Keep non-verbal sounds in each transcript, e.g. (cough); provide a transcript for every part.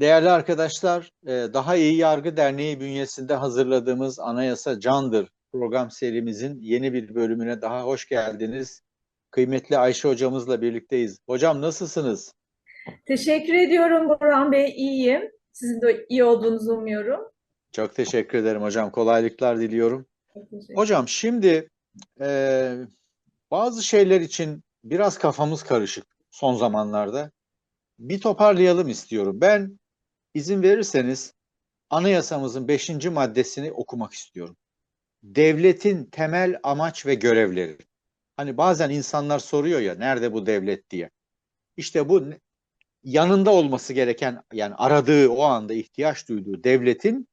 Değerli arkadaşlar, e, Daha İyi Yargı Derneği bünyesinde hazırladığımız Anayasa Candır program serimizin yeni bir bölümüne daha hoş geldiniz. Kıymetli Ayşe hocamızla birlikteyiz. Hocam nasılsınız? Teşekkür ediyorum Burhan Bey, iyiyim. Sizin de iyi olduğunuzu umuyorum. Çok teşekkür ederim hocam. Kolaylıklar diliyorum. Hocam şimdi e, bazı şeyler için biraz kafamız karışık son zamanlarda. Bir toparlayalım istiyorum. Ben izin verirseniz anayasamızın 5. maddesini okumak istiyorum. Devletin temel amaç ve görevleri. Hani bazen insanlar soruyor ya nerede bu devlet diye. İşte bu yanında olması gereken yani aradığı o anda ihtiyaç duyduğu devletin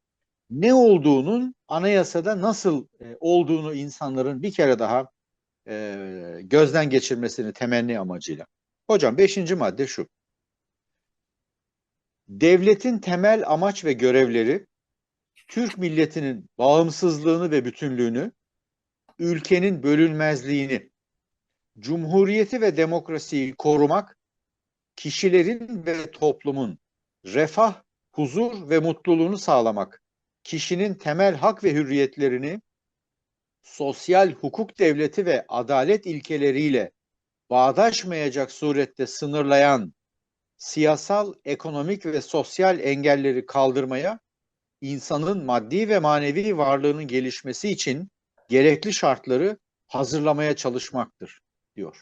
ne olduğunun anayasada nasıl e, olduğunu insanların bir kere daha e, gözden geçirmesini temenni amacıyla. Hocam 5. madde şu. Devletin temel amaç ve görevleri Türk milletinin bağımsızlığını ve bütünlüğünü, ülkenin bölünmezliğini, cumhuriyeti ve demokrasiyi korumak, kişilerin ve toplumun refah, huzur ve mutluluğunu sağlamak, kişinin temel hak ve hürriyetlerini sosyal hukuk devleti ve adalet ilkeleriyle bağdaşmayacak surette sınırlayan siyasal, ekonomik ve sosyal engelleri kaldırmaya, insanın maddi ve manevi varlığının gelişmesi için gerekli şartları hazırlamaya çalışmaktır diyor.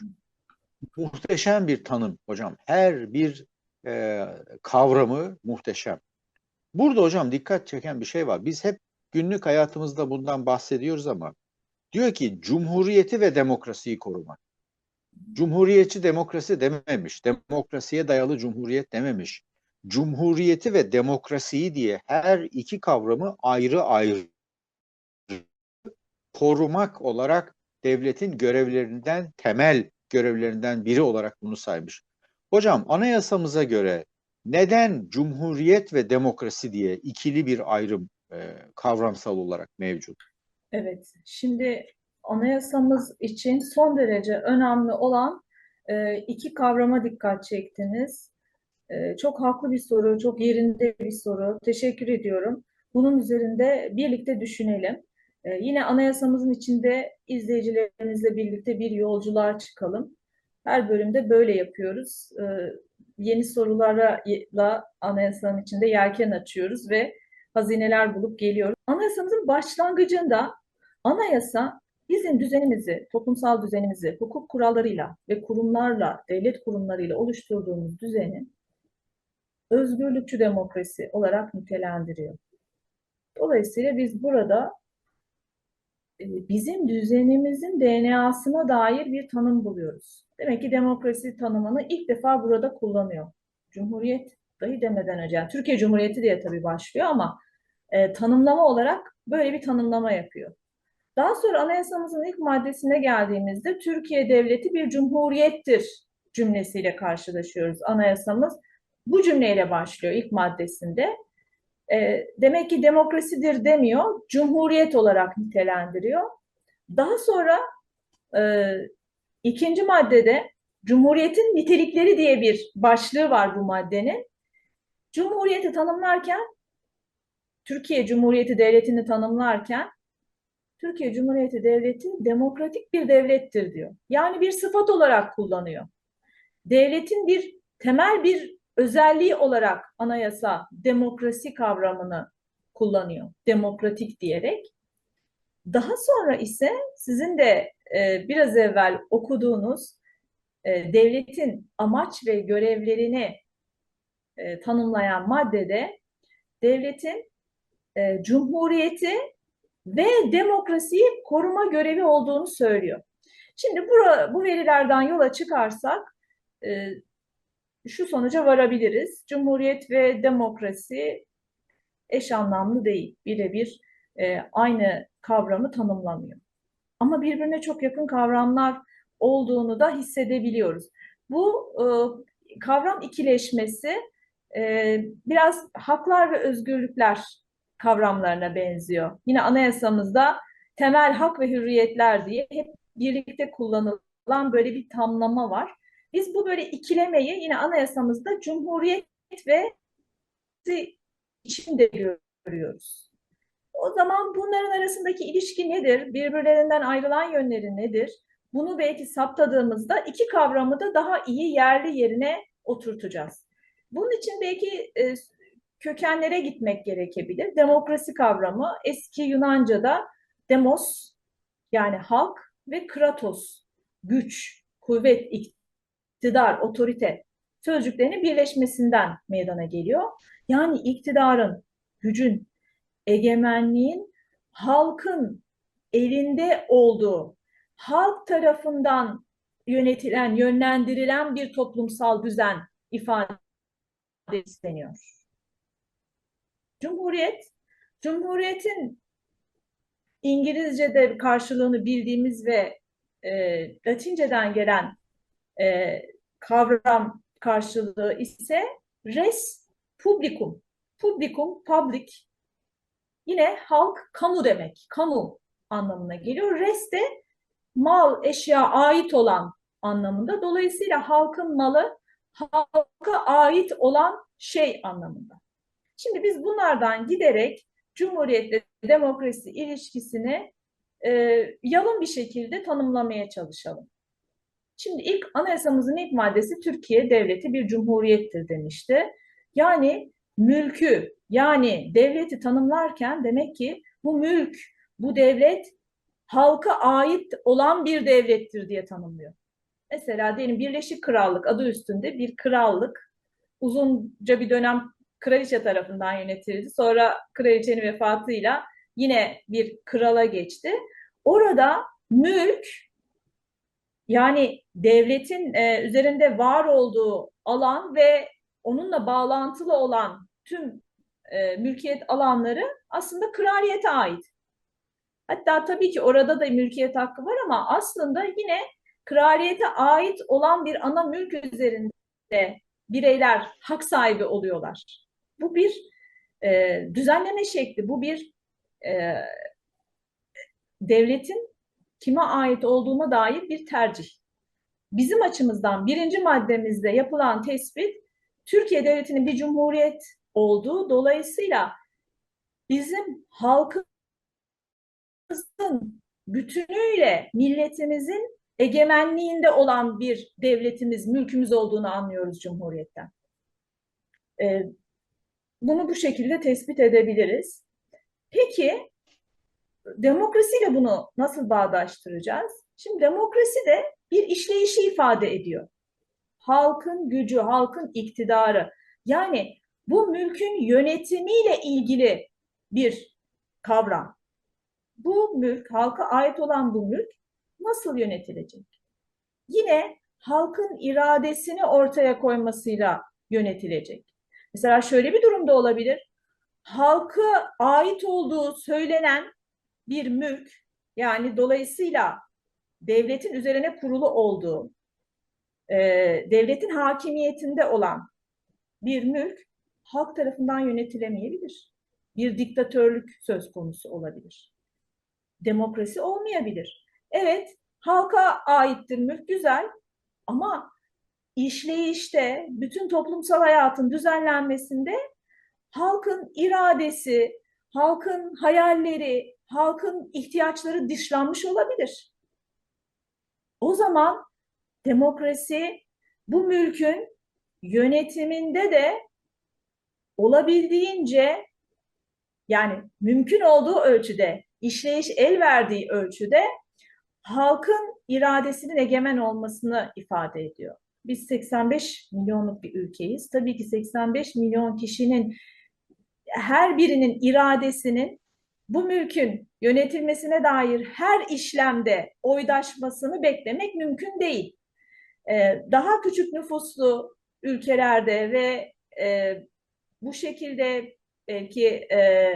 Muhteşem bir tanım hocam. Her bir e, kavramı muhteşem. Burada hocam dikkat çeken bir şey var. Biz hep günlük hayatımızda bundan bahsediyoruz ama diyor ki cumhuriyeti ve demokrasiyi korumak. Cumhuriyetçi demokrasi dememiş. Demokrasiye dayalı cumhuriyet dememiş. Cumhuriyeti ve demokrasiyi diye her iki kavramı ayrı ayrı korumak olarak devletin görevlerinden temel görevlerinden biri olarak bunu saymış. Hocam anayasamıza göre neden cumhuriyet ve demokrasi diye ikili bir ayrım e, kavramsal olarak mevcut? Evet, şimdi anayasamız için son derece önemli olan e, iki kavrama dikkat çektiniz. E, çok haklı bir soru, çok yerinde bir soru. Teşekkür ediyorum. Bunun üzerinde birlikte düşünelim. E, yine anayasamızın içinde izleyicilerimizle birlikte bir yolculuğa çıkalım. Her bölümde böyle yapıyoruz. E, yeni sorularla anayasanın içinde yelken açıyoruz ve hazineler bulup geliyoruz. Anayasamızın başlangıcında anayasa bizim düzenimizi, toplumsal düzenimizi hukuk kurallarıyla ve kurumlarla, devlet kurumlarıyla oluşturduğumuz düzeni özgürlükçü demokrasi olarak nitelendiriyor. Dolayısıyla biz burada e, bizim düzenimizin DNA'sına dair bir tanım buluyoruz. Demek ki demokrasi tanımını ilk defa burada kullanıyor. Cumhuriyet dahi demeden önce, yani Türkiye Cumhuriyeti diye tabii başlıyor ama e, tanımlama olarak böyle bir tanımlama yapıyor. Daha sonra anayasamızın ilk maddesine geldiğimizde Türkiye Devleti bir cumhuriyettir cümlesiyle karşılaşıyoruz anayasamız. Bu cümleyle başlıyor ilk maddesinde. E, demek ki demokrasidir demiyor, cumhuriyet olarak nitelendiriyor. Daha sonra e, ikinci maddede Cumhuriyetin nitelikleri diye bir başlığı var bu maddenin. Cumhuriyeti tanımlarken, Türkiye Cumhuriyeti Devleti'ni tanımlarken, Türkiye Cumhuriyeti Devleti demokratik bir devlettir diyor. Yani bir sıfat olarak kullanıyor. Devletin bir temel bir özelliği olarak anayasa demokrasi kavramını kullanıyor. Demokratik diyerek. Daha sonra ise sizin de e, biraz evvel okuduğunuz e, devletin amaç ve görevlerini e, tanımlayan maddede devletin e, cumhuriyeti ve demokrasiyi koruma görevi olduğunu söylüyor. Şimdi bu, bu verilerden yola çıkarsak e, şu sonuca varabiliriz. Cumhuriyet ve demokrasi eş anlamlı değil. Birebir e, aynı kavramı tanımlamıyor. Ama birbirine çok yakın kavramlar olduğunu da hissedebiliyoruz. Bu e, kavram ikileşmesi e, biraz haklar ve özgürlükler kavramlarına benziyor. Yine anayasamızda temel hak ve hürriyetler diye hep birlikte kullanılan böyle bir tamlama var. Biz bu böyle ikilemeyi yine anayasamızda cumhuriyet ve için de görüyoruz. O zaman bunların arasındaki ilişki nedir? Birbirlerinden ayrılan yönleri nedir? Bunu belki saptadığımızda iki kavramı da daha iyi yerli yerine oturtacağız. Bunun için belki e, kökenlere gitmek gerekebilir. Demokrasi kavramı eski Yunanca'da demos yani halk ve kratos güç, kuvvet, iktidar, otorite sözcüklerinin birleşmesinden meydana geliyor. Yani iktidarın, gücün, egemenliğin halkın elinde olduğu, halk tarafından yönetilen, yönlendirilen bir toplumsal düzen ifade isteniyor. Cumhuriyet, Cumhuriyetin İngilizce'de karşılığını bildiğimiz ve e, Latinceden gelen e, kavram karşılığı ise res publicum. Publicum, public yine halk, kamu demek. Kamu anlamına geliyor. Res de mal, eşya ait olan anlamında. Dolayısıyla halkın malı halka ait olan şey anlamında. Şimdi biz bunlardan giderek Cumhuriyetle demokrasi ilişkisini e, yalın bir şekilde tanımlamaya çalışalım. Şimdi ilk anayasamızın ilk maddesi Türkiye devleti bir cumhuriyettir demişti. Yani mülkü yani devleti tanımlarken demek ki bu mülk, bu devlet halka ait olan bir devlettir diye tanımlıyor. Mesela diyelim Birleşik Krallık adı üstünde bir krallık uzunca bir dönem kraliçe tarafından yönetildi. Sonra kraliçenin vefatıyla yine bir krala geçti. Orada mülk yani devletin e, üzerinde var olduğu alan ve onunla bağlantılı olan tüm e, mülkiyet alanları aslında kraliyete ait. Hatta tabii ki orada da mülkiyet hakkı var ama aslında yine kraliyete ait olan bir ana mülk üzerinde bireyler hak sahibi oluyorlar. Bu bir e, düzenleme şekli, bu bir e, devletin kime ait olduğuna dair bir tercih. Bizim açımızdan birinci maddemizde yapılan tespit, Türkiye Devleti'nin bir cumhuriyet olduğu, dolayısıyla bizim halkımızın bütünüyle milletimizin egemenliğinde olan bir devletimiz, mülkümüz olduğunu anlıyoruz Cumhuriyet'ten. Ee, bunu bu şekilde tespit edebiliriz. Peki demokrasiyle bunu nasıl bağdaştıracağız? Şimdi demokrasi de bir işleyişi ifade ediyor. Halkın gücü, halkın iktidarı. Yani bu mülkün yönetimiyle ilgili bir kavram. Bu mülk, halka ait olan bu mülk nasıl yönetilecek? Yine halkın iradesini ortaya koymasıyla yönetilecek. Mesela şöyle bir durumda olabilir. Halka ait olduğu söylenen bir mülk yani dolayısıyla devletin üzerine kurulu olduğu, e, devletin hakimiyetinde olan bir mülk halk tarafından yönetilemeyebilir. Bir diktatörlük söz konusu olabilir. Demokrasi olmayabilir. Evet, halka aittir mülk güzel ama işleyişte, bütün toplumsal hayatın düzenlenmesinde halkın iradesi, halkın hayalleri, halkın ihtiyaçları dışlanmış olabilir. O zaman demokrasi bu mülkün yönetiminde de olabildiğince yani mümkün olduğu ölçüde, işleyiş el verdiği ölçüde halkın iradesinin egemen olmasını ifade ediyor. Biz 85 milyonluk bir ülkeyiz. Tabii ki 85 milyon kişinin her birinin iradesinin bu mülkün yönetilmesine dair her işlemde oydaşmasını beklemek mümkün değil. Ee, daha küçük nüfuslu ülkelerde ve e, bu şekilde belki e,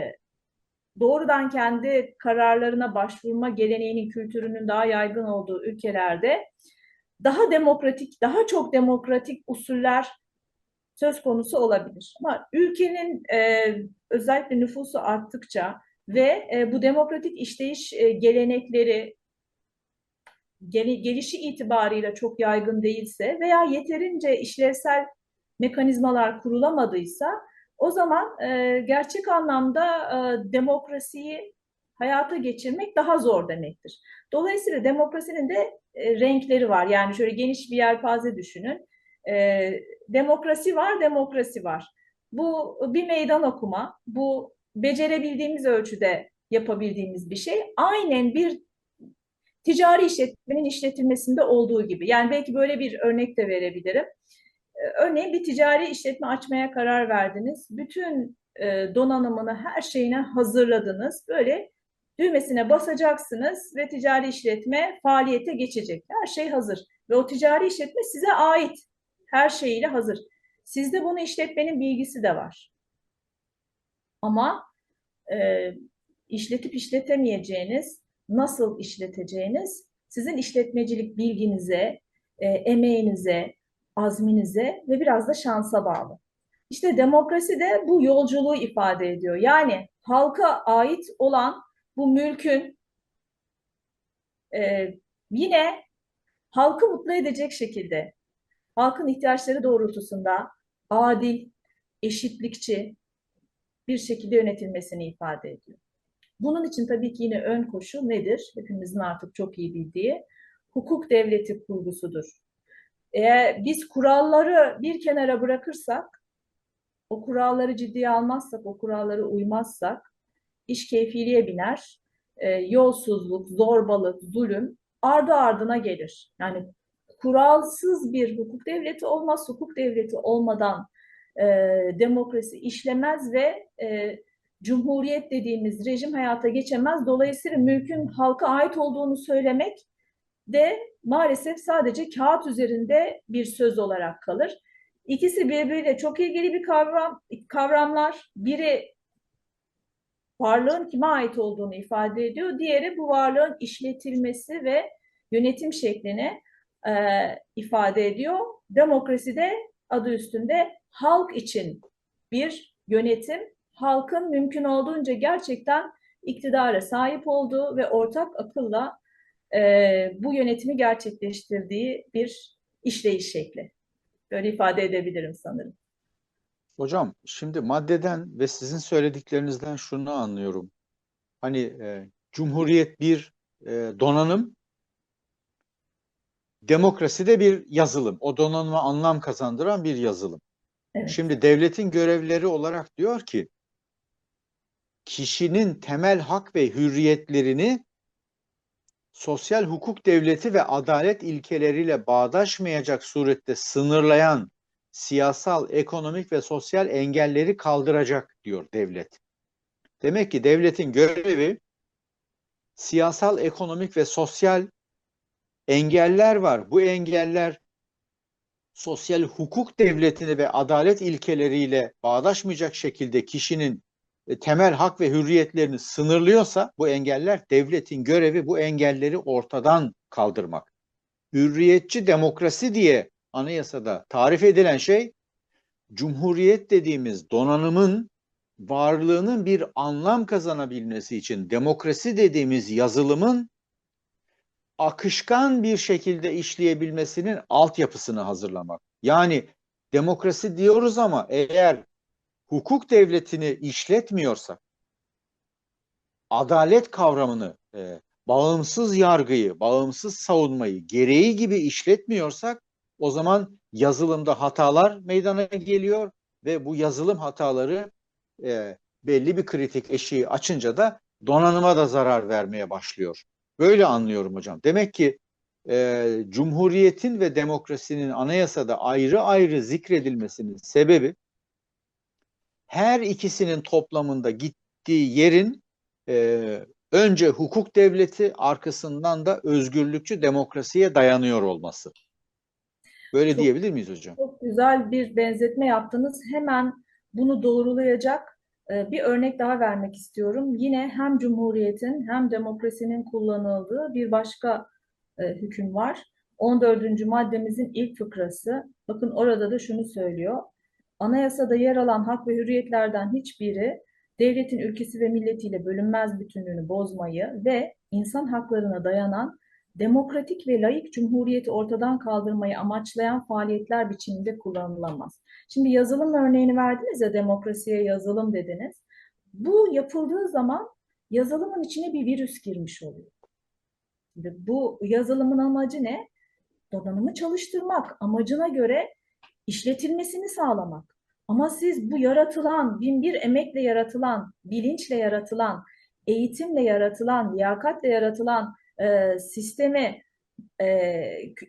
doğrudan kendi kararlarına başvurma geleneğinin, kültürünün daha yaygın olduğu ülkelerde daha demokratik, daha çok demokratik usuller söz konusu olabilir. Ama ülkenin e, özellikle nüfusu arttıkça ve e, bu demokratik işleyiş e, gelenekleri gel gelişi itibarıyla çok yaygın değilse veya yeterince işlevsel mekanizmalar kurulamadıysa O zaman e, gerçek anlamda e, demokrasiyi hayata geçirmek daha zor demektir. Dolayısıyla demokrasinin de e, renkleri var. Yani şöyle geniş bir yelpaze düşünün. E, demokrasi var, demokrasi var. Bu bir meydan okuma, bu becerebildiğimiz ölçüde yapabildiğimiz bir şey. Aynen bir ticari işletmenin işletilmesinde olduğu gibi. Yani belki böyle bir örnek de verebilirim. Ee, Örneğin bir ticari işletme açmaya karar verdiniz. Bütün e, donanımını, her şeyini hazırladınız. Böyle düğmesine basacaksınız ve ticari işletme faaliyete geçecek. Her şey hazır. Ve o ticari işletme size ait. Her şeyiyle hazır. Sizde bunu işletmenin bilgisi de var. Ama e, işletip işletemeyeceğiniz, nasıl işleteceğiniz sizin işletmecilik bilginize, e, emeğinize, azminize ve biraz da şansa bağlı. İşte demokrasi de bu yolculuğu ifade ediyor. Yani halka ait olan bu mülkün e, yine halkı mutlu edecek şekilde, halkın ihtiyaçları doğrultusunda adil, eşitlikçi bir şekilde yönetilmesini ifade ediyor. Bunun için tabii ki yine ön koşul nedir? Hepimizin artık çok iyi bildiği hukuk devleti kurgusudur. Eğer biz kuralları bir kenara bırakırsak, o kuralları ciddiye almazsak, o kurallara uymazsak, iş keyfiliğe biner, e, yolsuzluk, zorbalık, zulüm ardı ardına gelir. Yani kuralsız bir hukuk devleti olmaz, hukuk devleti olmadan e, demokrasi işlemez ve e, cumhuriyet dediğimiz rejim hayata geçemez. Dolayısıyla mülkün halka ait olduğunu söylemek de maalesef sadece kağıt üzerinde bir söz olarak kalır. İkisi birbiriyle çok ilgili bir kavram, kavramlar. Biri varlığın kime ait olduğunu ifade ediyor. Diğeri bu varlığın işletilmesi ve yönetim şeklini e, ifade ediyor. Demokrasi de adı üstünde halk için bir yönetim, halkın mümkün olduğunca gerçekten iktidara sahip olduğu ve ortak akılla e, bu yönetimi gerçekleştirdiği bir işleyiş şekli. Böyle ifade edebilirim sanırım. Hocam şimdi maddeden ve sizin söylediklerinizden şunu anlıyorum. Hani e, Cumhuriyet bir e, donanım, demokrasi de bir yazılım. O donanıma anlam kazandıran bir yazılım. Evet. Şimdi devletin görevleri olarak diyor ki kişinin temel hak ve hürriyetlerini sosyal hukuk devleti ve adalet ilkeleriyle bağdaşmayacak surette sınırlayan siyasal, ekonomik ve sosyal engelleri kaldıracak diyor devlet. Demek ki devletin görevi siyasal, ekonomik ve sosyal engeller var. Bu engeller sosyal hukuk devletini ve adalet ilkeleriyle bağdaşmayacak şekilde kişinin e, temel hak ve hürriyetlerini sınırlıyorsa bu engeller devletin görevi bu engelleri ortadan kaldırmak. Hürriyetçi demokrasi diye anayasada tarif edilen şey cumhuriyet dediğimiz donanımın varlığının bir anlam kazanabilmesi için demokrasi dediğimiz yazılımın akışkan bir şekilde işleyebilmesinin altyapısını hazırlamak. Yani demokrasi diyoruz ama eğer hukuk devletini işletmiyorsak, adalet kavramını, e, bağımsız yargıyı, bağımsız savunmayı gereği gibi işletmiyorsak o zaman yazılımda hatalar meydana geliyor ve bu yazılım hataları e, belli bir kritik eşiği açınca da donanıma da zarar vermeye başlıyor. Böyle anlıyorum hocam. Demek ki e, Cumhuriyetin ve demokrasinin anayasada ayrı ayrı zikredilmesinin sebebi her ikisinin toplamında gittiği yerin e, önce hukuk devleti arkasından da özgürlükçü demokrasiye dayanıyor olması. Böyle Çok- diyebilir miyiz hocam? Çok güzel bir benzetme yaptınız. Hemen bunu doğrulayacak e, bir örnek daha vermek istiyorum. Yine hem Cumhuriyet'in hem demokrasinin kullanıldığı bir başka e, hüküm var. 14. maddemizin ilk fıkrası. Bakın orada da şunu söylüyor. Anayasada yer alan hak ve hürriyetlerden hiçbiri devletin ülkesi ve milletiyle bölünmez bütünlüğünü bozmayı ve insan haklarına dayanan demokratik ve layık cumhuriyeti ortadan kaldırmayı amaçlayan faaliyetler biçiminde kullanılamaz. Şimdi yazılım örneğini verdiniz ya demokrasiye yazılım dediniz. Bu yapıldığı zaman yazılımın içine bir virüs girmiş oluyor. Şimdi bu yazılımın amacı ne? Donanımı çalıştırmak, amacına göre işletilmesini sağlamak. Ama siz bu yaratılan, bin bir emekle yaratılan, bilinçle yaratılan, eğitimle yaratılan, liyakatle yaratılan e, sistemi e,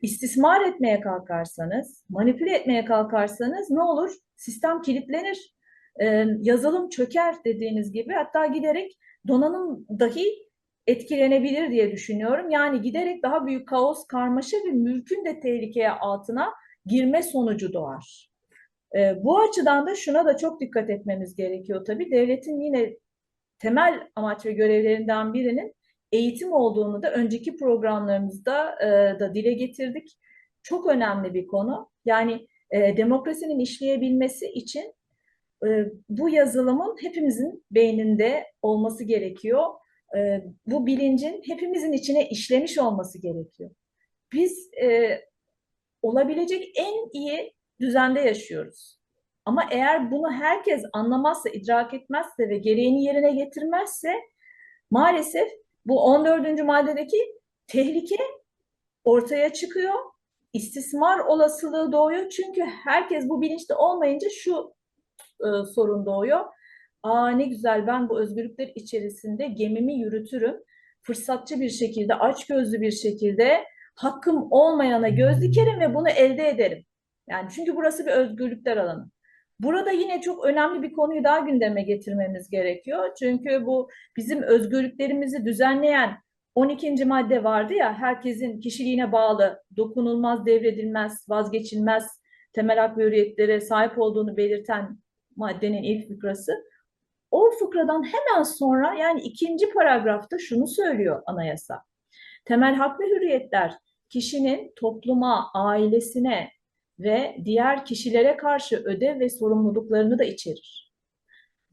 istismar etmeye kalkarsanız, manipüle etmeye kalkarsanız ne olur? Sistem kilitlenir, e, yazılım çöker dediğiniz gibi hatta giderek donanım dahi etkilenebilir diye düşünüyorum. Yani giderek daha büyük kaos, karmaşa ve mülkün de tehlikeye altına girme sonucu doğar. E, bu açıdan da şuna da çok dikkat etmemiz gerekiyor tabii. Devletin yine temel amaç ve görevlerinden birinin eğitim olduğunu da önceki programlarımızda e, da dile getirdik. Çok önemli bir konu. Yani e, demokrasinin işleyebilmesi için e, bu yazılımın hepimizin beyninde olması gerekiyor. E, bu bilincin hepimizin içine işlemiş olması gerekiyor. Biz e, olabilecek en iyi düzende yaşıyoruz. Ama eğer bunu herkes anlamazsa, idrak etmezse ve gereğini yerine getirmezse maalesef bu 14. maddedeki tehlike ortaya çıkıyor. İstismar olasılığı doğuyor. Çünkü herkes bu bilinçte olmayınca şu e, sorun doğuyor. Aa ne güzel ben bu özgürlükler içerisinde gemimi yürütürüm. Fırsatçı bir şekilde, açgözlü bir şekilde hakkım olmayana göz dikerim ve bunu elde ederim. Yani çünkü burası bir özgürlükler alanı. Burada yine çok önemli bir konuyu daha gündeme getirmemiz gerekiyor. Çünkü bu bizim özgürlüklerimizi düzenleyen 12. madde vardı ya, herkesin kişiliğine bağlı, dokunulmaz, devredilmez, vazgeçilmez temel hak ve hürriyetlere sahip olduğunu belirten maddenin ilk fıkrası. O fıkradan hemen sonra yani ikinci paragrafta şunu söylüyor anayasa. Temel hak ve hürriyetler kişinin topluma, ailesine, ve diğer kişilere karşı ödev ve sorumluluklarını da içerir.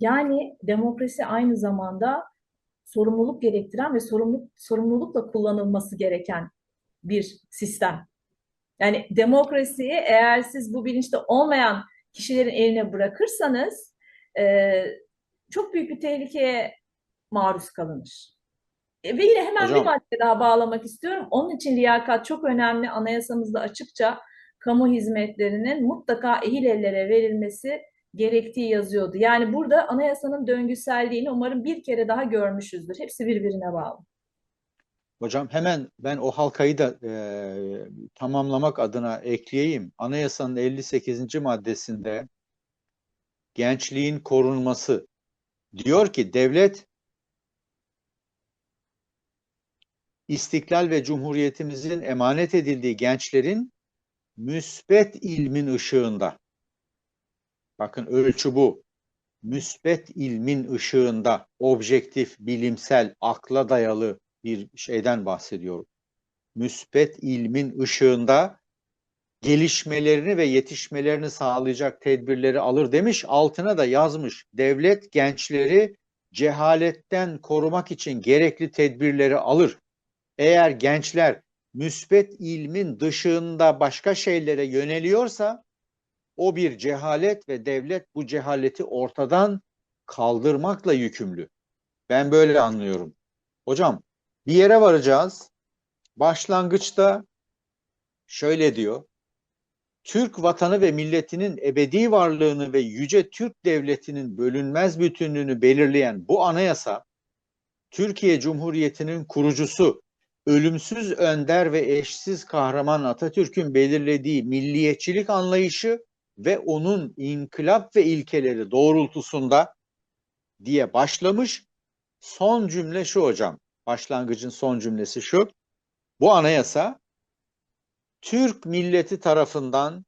Yani demokrasi aynı zamanda sorumluluk gerektiren ve sorumluluk, sorumlulukla kullanılması gereken bir sistem. Yani demokrasiyi eğer siz bu bilinçte olmayan kişilerin eline bırakırsanız e, çok büyük bir tehlikeye maruz kalınır. E, ve yine hemen Hocam. bir madde daha bağlamak istiyorum. Onun için liyakat çok önemli. Anayasamızda açıkça kamu hizmetlerinin mutlaka ehil ellere verilmesi gerektiği yazıyordu. Yani burada anayasanın döngüselliğini umarım bir kere daha görmüşüzdür. Hepsi birbirine bağlı. Hocam hemen ben o halkayı da e, tamamlamak adına ekleyeyim. Anayasanın 58. maddesinde gençliğin korunması diyor ki devlet istiklal ve cumhuriyetimizin emanet edildiği gençlerin müsbet ilmin ışığında bakın ölçü bu müsbet ilmin ışığında objektif, bilimsel, akla dayalı bir şeyden bahsediyorum. Müsbet ilmin ışığında gelişmelerini ve yetişmelerini sağlayacak tedbirleri alır demiş. Altına da yazmış. Devlet gençleri cehaletten korumak için gerekli tedbirleri alır. Eğer gençler müsbet ilmin dışında başka şeylere yöneliyorsa o bir cehalet ve devlet bu cehaleti ortadan kaldırmakla yükümlü. Ben böyle anlıyorum. Hocam bir yere varacağız. Başlangıçta şöyle diyor. Türk vatanı ve milletinin ebedi varlığını ve yüce Türk devletinin bölünmez bütünlüğünü belirleyen bu anayasa Türkiye Cumhuriyeti'nin kurucusu ölümsüz önder ve eşsiz kahraman Atatürk'ün belirlediği milliyetçilik anlayışı ve onun inkılap ve ilkeleri doğrultusunda diye başlamış. Son cümle şu hocam. Başlangıcın son cümlesi şu. Bu anayasa Türk milleti tarafından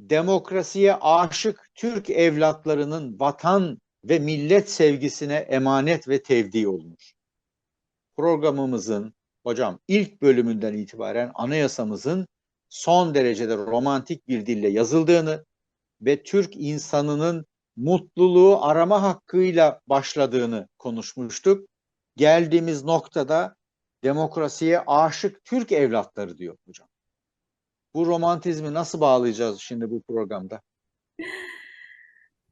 demokrasiye aşık Türk evlatlarının vatan ve millet sevgisine emanet ve tevdi olunur. Programımızın hocam ilk bölümünden itibaren anayasamızın son derecede romantik bir dille yazıldığını ve Türk insanının mutluluğu arama hakkıyla başladığını konuşmuştuk. Geldiğimiz noktada demokrasiye aşık Türk evlatları diyor hocam. Bu romantizmi nasıl bağlayacağız şimdi bu programda? (laughs)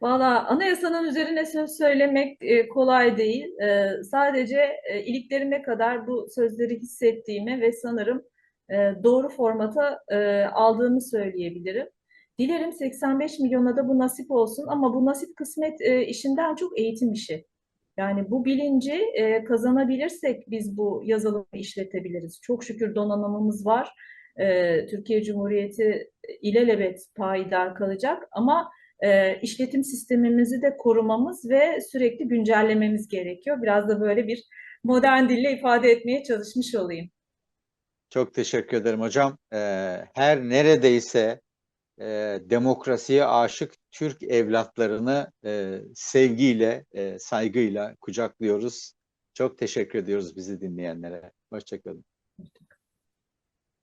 Valla anayasanın üzerine söz söylemek e, kolay değil. E, sadece e, iliklerime kadar bu sözleri hissettiğimi ve sanırım doğru formata aldığımı söyleyebilirim. Dilerim 85 milyona da bu nasip olsun ama bu nasip kısmet işinden çok eğitim işi. Yani bu bilinci kazanabilirsek biz bu yazılımı işletebiliriz. Çok şükür donanımımız var. Türkiye Cumhuriyeti ilelebet payidar kalacak ama e, işletim sistemimizi de korumamız ve sürekli güncellememiz gerekiyor. Biraz da böyle bir modern dille ifade etmeye çalışmış olayım. Çok teşekkür ederim hocam. Ee, her neredeyse e, demokrasiye aşık Türk evlatlarını e, sevgiyle, e, saygıyla kucaklıyoruz. Çok teşekkür ediyoruz bizi dinleyenlere. Hoşçakalın.